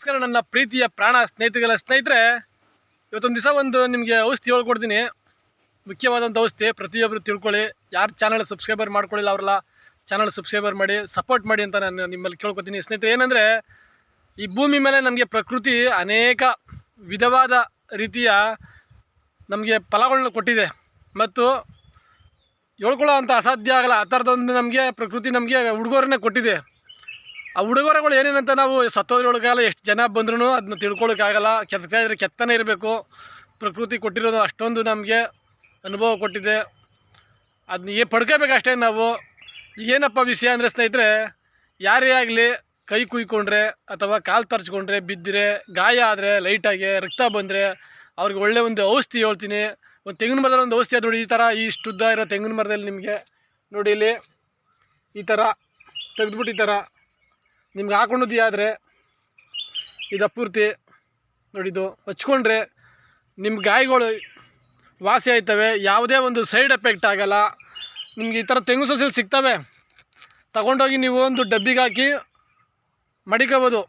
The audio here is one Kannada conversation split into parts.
ನಮಸ್ಕಾರ ನನ್ನ ಪ್ರೀತಿಯ ಪ್ರಾಣ ಸ್ನೇಹಿತಗಳ ಸ್ನೇಹಿತರೆ, ಇವತ್ತೊಂದು ದಿವಸ ಒಂದು ನಿಮಗೆ ಔಷಧಿ ಹೇಳ್ಕೊಡ್ತೀನಿ. ಮುಖ್ಯವಾದಂಥ ಔಷಧಿ ಪ್ರತಿಯೊಬ್ಬರು ತಿಳ್ಕೊಳ್ಳಿ. ಯಾರು ಚಾನಲ್ ಸಬ್ಸ್ಕ್ರೈಬರ್ ಮಾಡ್ಕೊಳ್ಳಿಲ್ಲ ಅವರೆಲ್ಲ ಚಾನಲ್ ಸಬ್ಸ್ಕ್ರೈಬರ್ ಮಾಡಿ ಸಪೋರ್ಟ್ ಮಾಡಿ ಅಂತ ನಾನು ನಿಮ್ಮಲ್ಲಿ ಕೇಳ್ಕೊತೀನಿ. ಸ್ನೇಹಿತರೆ, ಏನಂದರೆ, ಈ ಭೂಮಿ ಮೇಲೆ ನಮಗೆ ಪ್ರಕೃತಿ ಅನೇಕ ವಿಧವಾದ ರೀತಿಯ ನಮಗೆ ಫಲಗಳನ್ನ ಕೊಟ್ಟಿದೆ. ಮತ್ತು ಹೇಳ್ಕೊಳ್ಳೋ ಅಂಥ ಅಸಾಧ್ಯ ಆಗಲ್ಲ. ಆ ಥರದೊಂದು ನಮಗೆ ಪ್ರಕೃತಿ ನಮಗೆ ಹುಡುಗರನ್ನೇ ಕೊಟ್ಟಿದೆ. ಆ ಉಡುಗೊರೆಗಳು ಏನೇನಂತ ನಾವು ಸತ್ತೋದ್ರೊಳಗಾಲ ಎಷ್ಟು ಜನ ಬಂದ್ರೂ ಅದನ್ನ ತಿಳ್ಕೊಳ್ಳೋಕ್ಕಾಗಲ್ಲ ಕೆತ್ತ ಇದ್ರೆ ಕೆತ್ತನೇ ಇರಬೇಕು. ಪ್ರಕೃತಿ ಕೊಟ್ಟಿರೋದು ಅಷ್ಟೊಂದು ನಮಗೆ ಅನುಭವ ಕೊಟ್ಟಿದೆ. ಅದನ್ನ ಏ ಪಡ್ಕೋಬೇಕಷ್ಟೇ ನಾವು. ಏನಪ್ಪ ವಿಷಯ ಅಂದರೆ ಸ್ನೇಹಿತರೆ, ಯಾರೇ ಆಗಲಿ ಕೈ ಕುಯ್ಕೊಂಡ್ರೆ ಅಥವಾ ಕಾಲು ತರ್ಚ್ಕೊಂಡ್ರೆ ಬಿದ್ದರೆ, ಗಾಯ ಆದರೆ ಲೈಟಾಗಿ ರಕ್ತ ಬಂದರೆ ಅವ್ರಿಗೆ ಒಳ್ಳೆ ಒಂದು ಔಷಧಿ ಹೇಳ್ತೀನಿ. ಒಂದು ತೆಂಗಿನ ಮರದಲ್ಲಿ ಒಂದು ಔಷಧಿ ಅದು ನೋಡಿ ಈ ಥರ ಈ ಉದ್ದ ಇರೋ ತೆಂಗಿನ ಮರದಲ್ಲಿ ನಿಮಗೆ ನೋಡಿ ಇಲ್ಲಿ ಈ ಥರ ತೆಗೆದ್ಬಿಟ್ಟು ಈ ಥರ ನಿಮ್ಗೆ ಹಾಕೊಂಡದ್ದು ಆದರೆ ಇದು ಪೂರ್ತಿ ನೋಡಿದ್ದು ಹಚ್ಕೊಂಡ್ರೆ ನಿಮ್ಮ ಗಾಯಗಳು ವಾಸಿ ಆಯ್ತವೆ. ಯಾವುದೇ ಒಂದು ಸೈಡ್ ಎಫೆಕ್ಟ್ ಆಗೋಲ್ಲ. ನಿಮ್ಗೆ ಈ ಥರ ತೆಂಗು ಸಸಿಲು ಸಿಗ್ತವೆ. ತಗೊಂಡೋಗಿ ನೀವು ಒಂದು ಡಬ್ಬಿಗೆ ಹಾಕಿ ಮಡಿಕೋಬೋದು.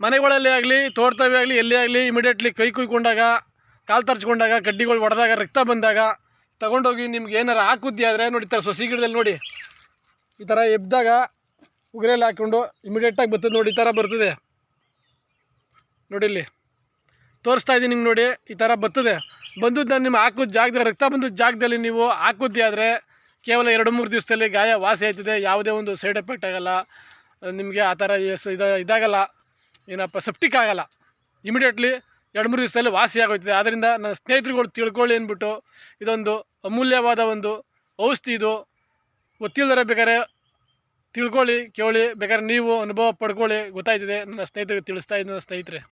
ಮನೆಗಳಲ್ಲಿ ಆಗಲಿ ತೋಟದವೇ ಆಗಲಿ, ಎಲ್ಲೇ ಆಗಲಿ ಇಮಿಡಿಯೇಟ್ಲಿ ಕೈ ಕುಯ್ಕೊಂಡಾಗ, ಕಾಲು ತರ್ಚ್ಕೊಂಡಾಗ, ಕಡ್ಡಿಗಳು ಹೊಡೆದಾಗ ರಕ್ತ ಬಂದಾಗ ತಗೊಂಡೋಗಿ ನಿಮ್ಗೆ ಏನಾರು ಹಾಕುದ್ದಿ ಆದರೆ ನೋಡಿ ಈ ಥರ ಸೊಸಿ ಗಿಡದಲ್ಲಿ ನೋಡಿ. ಈ ಥರ ಎಬ್ದಾಗ ಉಗುರಲ್ಲಿ ಹಾಕ್ಕೊಂಡು ಇಮಿಡಿಯೇಟಾಗಿ ಬರ್ತದೆ ನೋಡಿ ಈ ಥರ ಬರ್ತದೆ. ನೋಡಿ ಇಲ್ಲಿ. ತೋರಿಸ್ತಾ ಇದ್ದೀನಿ ನಿಮ್ಗೆ ನೋಡಿ, ಈ ಥರ ಬರ್ತದೆ ಬಂದದ್ದು ನಾನು ನಿಮ್ಮ ಹಾಕೋದು ಜಾಗದಲ್ಲಿ, ರಕ್ತ ಬಂದದ್ದು ಜಾಗದಲ್ಲಿ ನೀವು ಹಾಕೋದಿ ಆದರೆ ಕೇವಲ ಎರಡು ಮೂರು ದಿವಸದಲ್ಲಿ ಗಾಯ ವಾಸಿ ಆಯ್ತದೆ, ಯಾವುದೇ ಒಂದು ಸೈಡ್ ಎಫೆಕ್ಟ್ ಆಗೋಲ್ಲ. ನಿಮಗೆ ಆ ಥರ ಇದು ಇದಾಗಲ್ಲ, ಏನಪ್ಪ ಸೆಪ್ಟಿಕ್ ಆಗೋಲ್ಲ. ಇಮಿಡಿಯೇಟ್ಲಿ ಎರಡು ಮೂರು ದಿವಸದಲ್ಲಿ ವಾಸಿ ಆಗೋಯ್ತದೆ. ಆದ್ದರಿಂದ ನನ್ನ ಸ್ನೇಹಿತರುಗಳು ತಿಳ್ಕೊಳ್ಳಿ ಅಂದ್ಬಿಟ್ಟು ಇದೊಂದು ಅಮೂಲ್ಯವಾದ ಒಂದು ಔಷಧಿ ಇದು. ಗೊತ್ತಿಲ್ಲದರೆ ಬೇಕಾದ್ರೆ ತಿಳ್ಕೊಳ್ಳಿ ಕೇಳಿ ಬೇಕಾದ್ರೆ ನೀವು ಅನುಭವ ಪಡ್ಕೊಳ್ಳಿ ಗೊತ್ತಾಯ್ತದೆ ನನ್ನ ಸ್ನೇಹಿತರಿಗೆ ತಿಳಿಸ್ತಾ ಇದ್ದೀನಿ ನನ್ನ ಸ್ನೇಹಿತರೆ.